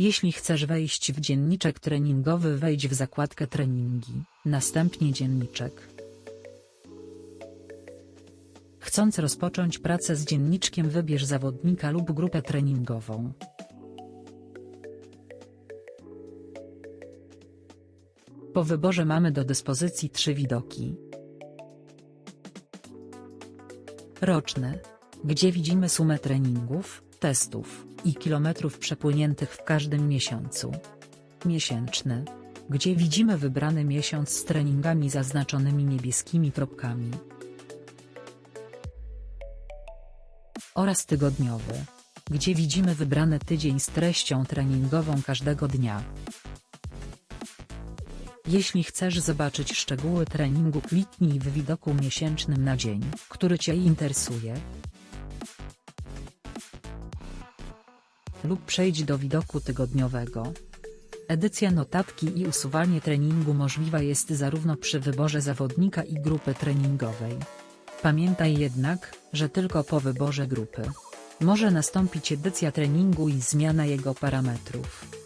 Jeśli chcesz wejść w dzienniczek treningowy wejdź w zakładkę treningi, następnie dzienniczek. Chcąc rozpocząć pracę z dzienniczkiem wybierz zawodnika lub grupę treningową. Po wyborze mamy do dyspozycji trzy widoki. Roczny, gdzie widzimy sumę treningów, testów i kilometrów przepłyniętych w każdym miesiącu. Miesięczny, gdzie widzimy wybrany miesiąc z treningami zaznaczonymi niebieskimi kropkami. Oraz tygodniowy, gdzie widzimy wybrany tydzień z treścią treningową każdego dnia. Jeśli chcesz zobaczyć szczegóły treningu kliknij w widoku miesięcznym na dzień, który Cię interesuje. Lub przejdź do widoku tygodniowego. Edycja notatki i usuwanie treningu możliwa jest zarówno przy wyborze zawodnika i grupy treningowej. Pamiętaj jednak, że tylko po wyborze grupy może nastąpić edycja treningu i zmiana jego parametrów.